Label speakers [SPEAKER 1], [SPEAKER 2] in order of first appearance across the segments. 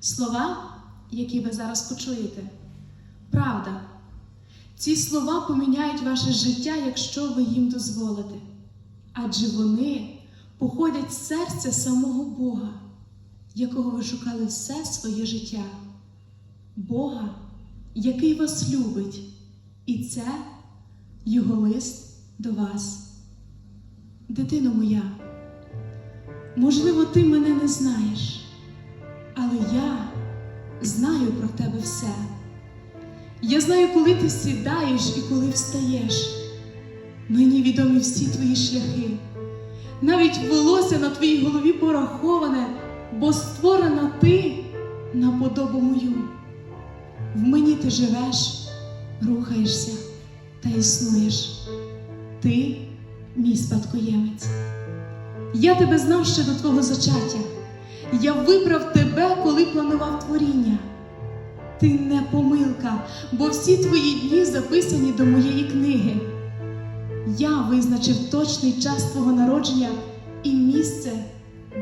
[SPEAKER 1] Слова, які ви зараз почуєте, правда. Ці слова поміняють ваше життя, якщо ви їм дозволите. Адже вони походять з серця самого Бога, якого ви шукали все своє життя. Бога, який вас любить, і це Його лист до вас. Дитино моя, можливо, ти мене не знаєш, але я знаю про тебе все. Я знаю, коли ти сідаєш і коли встаєш. Мені відомі всі твої шляхи. Навіть волосся на твоїй голові пораховане, бо створена ти на подобу мою. В мені ти живеш, рухаєшся та існуєш. Ти мій спадкоємець. Я тебе знав ще до твого зачаття. Я вибрав тебе, коли планував творіння. Ти не помилка, бо всі твої дні записані до моєї книги. Я визначив точний час твого народження і місце,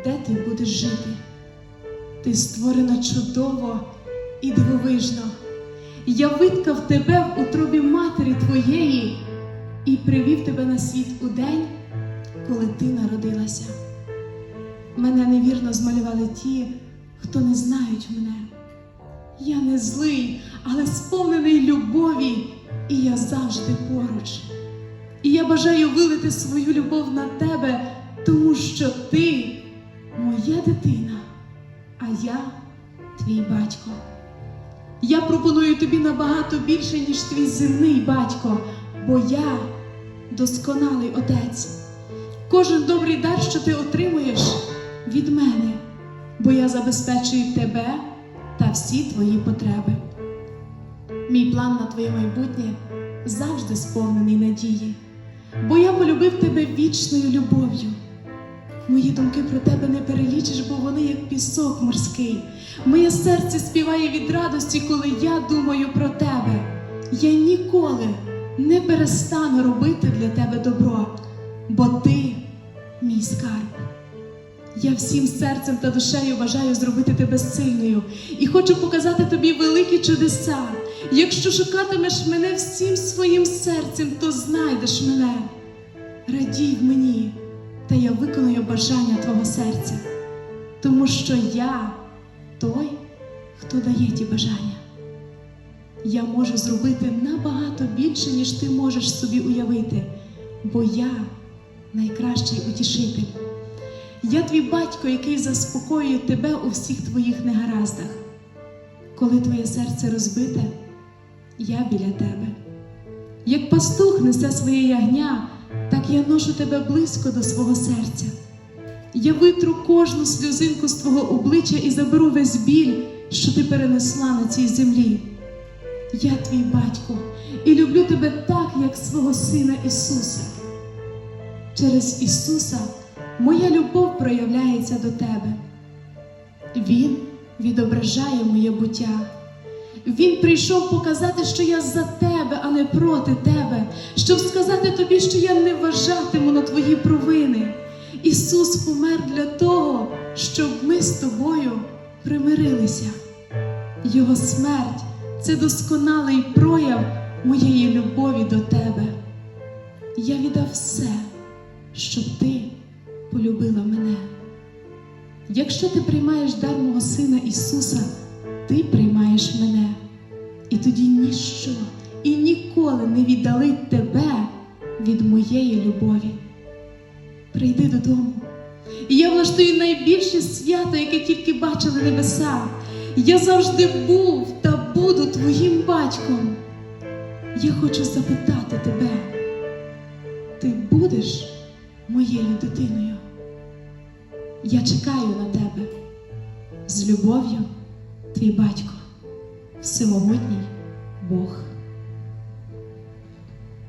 [SPEAKER 1] де ти будеш жити. Ти створена чудово і дивовижно. Я виткав тебе в утробі матері твоєї і привів тебе на світ у день, коли ти народилася. Мене невірно змалювали ті, хто не знають мене. Я не злий, але сповнений любові, і я завжди поруч. І я бажаю вилити свою любов на тебе, тому що ти моя дитина, а я твій батько. Я пропоную тобі набагато більше, ніж твій земний батько, бо я досконалий отець. Кожен добрий дар, що ти отримуєш від мене, бо я забезпечую тебе та всі твої потреби. Мій план на твоє майбутнє завжди сповнений надії, бо я полюбив тебе вічною любов'ю. Мої думки про тебе не перелічиш, бо вони як пісок морський. Моє серце співає від радості, коли я думаю про тебе. Я ніколи не перестану робити для тебе добро, бо ти мій скарб. Я всім серцем та душею бажаю зробити тебе сильною і хочу показати тобі великі чудеса. Якщо шукатимеш мене всім своїм серцем, то знайдеш мене. Радій мені, та я виконую бажання твого серця, тому що я той, хто дає ті бажання. Я можу зробити набагато більше, ніж ти можеш собі уявити, бо я найкращий утішитель. Я твій батько, який заспокоює тебе у всіх твоїх негараздах. Коли твоє серце розбите, я біля тебе. Як пастух несе своє ягня, так я ношу тебе близько до свого серця. Я витру кожну сльозинку з твого обличчя і заберу весь біль, що ти перенесла на цій землі. Я твій батько і люблю тебе так, як свого Сина Ісуса. Через Ісуса моя любов проявляється до тебе. Він відображає моє буття. Він прийшов показати, що я за тебе, а не проти тебе, щоб сказати тобі, що я не вважатиму на твої провини. Ісус помер для того, щоб ми з тобою примирилися. Його смерть це досконалий прояв моєї любові до тебе. Я віддав все, щоб ти полюбила мене. Якщо ти приймаєш дар мого Сина Ісуса, ти приймаєш мене, і тоді ніщо і ніколи не віддалить тебе від моєї любові. Прийди додому, і я влаштую найбільше свято, яке тільки бачили небеса. Я завжди був та буду твоїм батьком. Я хочу запитати тебе, ти будеш моєю дитиною? Я чекаю на тебе з любов'ю, твій батько, всемогутній Бог.